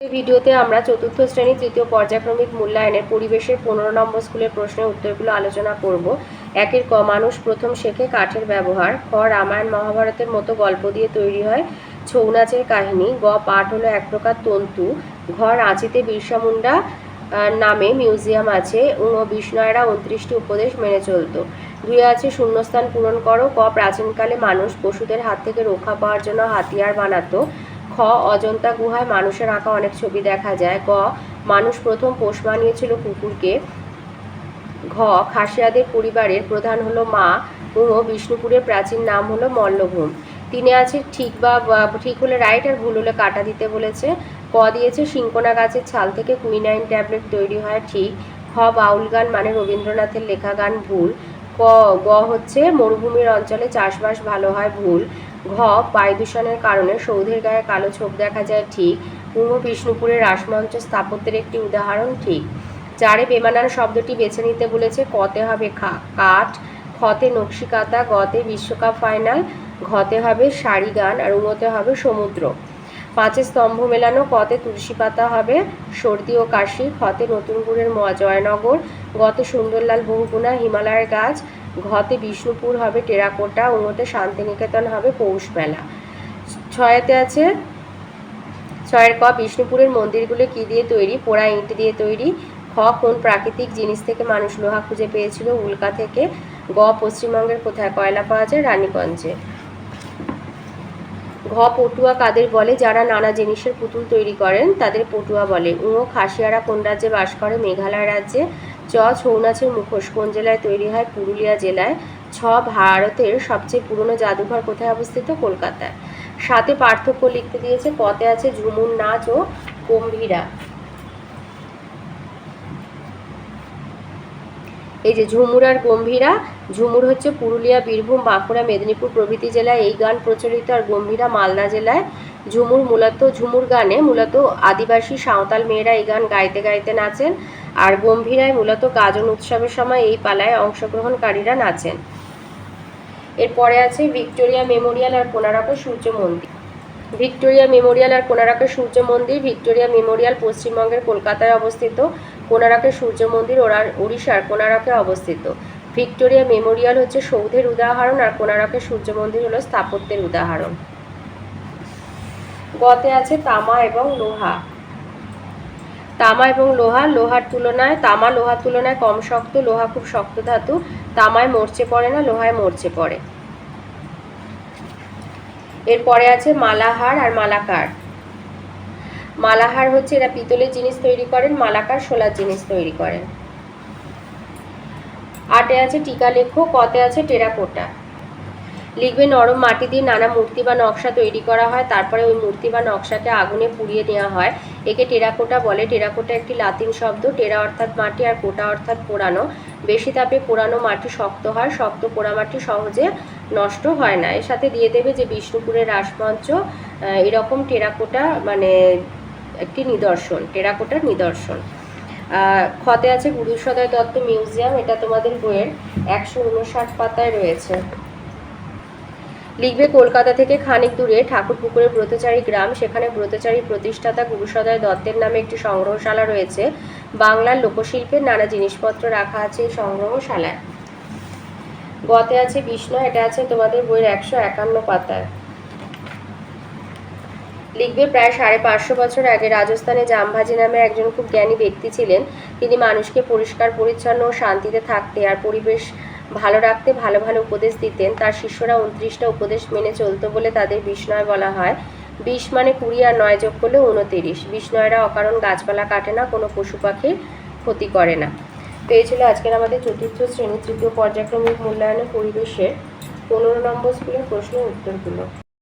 এই ভিডিওতে আমরা চতুর্থ শ্রেণি তৃতীয় পর্যায়ক্রমিক মূল্যায়নের পরিবেশের পনেরো নম্বর স্কুলের প্রশ্নের উত্তরগুলো আলোচনা করব। একের ক মানুষ প্রথম শেখে কাঠের ব্যবহার। খ রামায়ণ মহাভারতের মতো গল্প দিয়ে তৈরি হয় ছৌ নাচের কাহিনী। গ পাঠ হলো এক প্রকার তন্তু। ঘ রাঁচিতে বিরসা মুন্ডা নামে মিউজিয়াম আছে উম বিষ্ণয়েরা উনত্রিশটি উপদেশ মেনে চলতো। দুই আছে শূন্যস্থান পূরণ করো। ক প্রাচীনকালে মানুষ পশুদের হাত থেকে রক্ষা পাওয়ার জন্য হাতিয়ার বানাতো। খ, অজন্তা গুহায় মানুষের আঁকা অনেক ছবি দেখা যায়। গ, মানুষ প্রথম পোষ মানিয়েছিল কুকুরকে। ঘ, খাসিয়াদের পরিবারের প্রধান হলো মা ও বিষ্ণুপুরের প্রাচীন নাম হলো মল্লভূম। তিনে আছে, ঠিক বা ঠিক হলে রাইট আর ভুল হলে কাটা দিতে বলেছে। ক দিয়েছে, সিঙ্কোনা গাছের ছাল থেকে কুইনাইন ট্যাবলেট তৈরি হয় ঠিক। খ, বাউল গান মানে রবীন্দ্রনাথের লেখা গান ভুল। ক, গ হচ্ছে, মরুভূমির অঞ্চলে চাষবাস ভালো হয় ভুল। ঘ, বায়ু দূষণের কারণে সৌধের গায়ে কালো ছোপ দেখা যায় ঠিক। পূর্ব বিষ্ণুপুরের রাসমঞ্চ স্থাপত্যের একটি উদাহরণ ঠিক। চারে বেমানান শব্দটি বেছে নিতে বলেছে কতে হবে কাঠ, খতে নকশিকাতা গতে বিশ্বকাপ ফাইনাল, ঘতে হবে শাড়ি গান আর উমতে হবে সমুদ্র। পাঁচে স্তম্ভ মেলানো, কতে তুলসী পাতা হবে, সর্দি ও কাশি, খতে নতুন গুড়ের জয়নগর, গতে সুন্দরলাল বহুগুণা হিমালয়ের গাছ ঘতে বিষ্ণুপুর হবে, টেরাকোটা উমতে শান্তিনিকেতন হবে, পৌষমেলা। ছয়েতে আছে, ছয়ের ক, বিষ্ণুপুরের মন্দিরগুলো কি দিয়ে তৈরি? পোড়া ইঁট দিয়ে তৈরি। খ, কোন প্রাকৃতিক জিনিস থেকে মানুষ লোহা খুঁজে পেয়েছিল? উল্কা থেকে। গ, পশ্চিমবঙ্গের কোথায় কয়লা পাওয়া যায়? রানীগঞ্জে। ঘ পটুয়া কাদের বলে? যারা নানা জিনিসের পুতুল তৈরি করেন, তাদের পটুয়া বলে। উঁ খাসিয়ারা কোন রাজ্যে বাস করে? মেঘালয় রাজ্যে। চ ছৌ নাচের মুখোশ। কোন জেলায় তৈরি হয়? পুরুলিয়া জেলায়। ছ, ভারতের সবচেয়ে পুরনো জাদুঘর কোথায় অবস্থিত? কলকাতায়। সাথে পার্থক্য লিখতে দিয়েছে। কতে আছে ঝুমুর নাচ ও গম্ভীরা। এই যে ঝুমুর আর গম্ভীরা, ঝুমুর হচ্ছে পুরুলিয়া, বীরভূম, বাঁকুড়া, মেদিনীপুর প্রভৃতি জেলায় এই গান প্রচলিত আর গম্ভীরা মালদা জেলায়। ঝুমুর মূলত, ঝুমুর গানে মূলত আদিবাসী সাঁওতাল মেয়েরা এই গান গাইতে গাইতে নাচেন আর গম্ভীরায় মূলত গাজন উৎসবের সময় এই পালায় অংশগ্রহণকারীরা নাচেন। এরপরে আছে ভিক্টোরিয়া মেমোরিয়াল আর কোনারকের সূর্য মন্দির। ভিক্টোরিয়া মেমোরিয়াল আর কোনারকের সূর্য মন্দির, ভিক্টোরিয়া মেমোরিয়াল পশ্চিমবঙ্গের কলকাতায় অবস্থিত। কোনারকের সূর্য মন্দির ওরা ওড়িশার কোনারকে অবস্থিত। ভিক্টোরিয়া মেমোরিয়াল হচ্ছে সৌধের উদাহরণ আর কোনারকের সূর্য মন্দির হলো স্থাপত্যের উদাহরণ। গতে আছে তামা এবং লোহা। তামা এবং লোহা লোহার তুলনায় তামা লোহার তুলনায় কম শক্ত, লোহা খুব শক্ত ধাতু। তামায় মরচে পড়ে না, লোহায় মরচে পড়ে। এরপরে আছে মালাহার আর মালাকার। মালাহার হচ্ছে এরা পিতলের জিনিস তৈরি করেন, মালাকার সোলার জিনিস তৈরি করেন। আটে আছে টিকা লেখো কতে আছে টেরাকোটা। লিখবে নরম মাটি দিয়ে নানা মূর্তি বা নকশা তৈরি করা হয়, তারপরে ওই মূর্তি বা নকশাকে আগুনে পুড়িয়ে নেওয়া হয়। একে টেরাকোটা বলে। টেরাকোটা একটি লাতিন শব্দ, টেরা অর্থাৎ মাটি আর কোটা অর্থাৎ পোড়ানো। বেশি তাপে পোড়ানো মাটি শক্ত হয়, শক্ত পোড়া মাটি সহজে নষ্ট হয় না। এর সাথে দিয়ে দেবে যে বিষ্ণুপুরের রাসমঞ্চ এরকম টেরাকোটা মানে একটি নিদর্শন, টেরাকোটার নিদর্শন। খতে আছে গুরুসদয় দত্ত মিউজিয়াম, এটা তোমাদের বইয়ের একশো উনষাট পাতায় রয়েছে। লিখবে কলকাতা থেকে খানিক দূরে ঠাকুরপুকুরের ব্রতচারী গ্রাম, সেখানে ব্রতচারী প্রতিষ্ঠাতা গুরুসদয় দত্তের নামে একটি সংগ্রহশালা রয়েছে। বাংলার লোকশিল্পের নানা জিনিসপত্র রাখা আছে এই সংগ্রহশালায়। গতে আছে বিষ্ণু, এটা আছে তোমাদের বইয়ের একশো একান্ন পাতায়। লিখবে প্রায় সাড়ে পাঁচশো বছর আগে রাজস্থানে জামভাজি নামে একজন খুব জ্ঞানী ব্যক্তি ছিলেন। তিনি মানুষকে পরিষ্কার, পরিচ্ছন্ন ও শান্তিতে থাকতে আর পরিবেশ ভালো রাখতে ভালো ভালো উপদেশ দিতেন। তার শিষ্যরা উনত্রিশটা উপদেশ মেনে চলতো বলে তাদের বিষ্ণয় বলা হয়। বিশ মানে কুড়ি আর নয় যোগ করলে উনতিরিশ বিষ্ণয়রা অকারণ গাছপালা কাটে না, কোনো পশু পাখির ক্ষতি করে না। তো এই ছিল আজকের আমাদের চতুর্থ শ্রেণি তৃতীয় পর্যায়ক্রমিক মূল্যায়নের পরিবেশের পনেরো নম্বর স্কুলের প্রশ্নের উত্তরগুলো।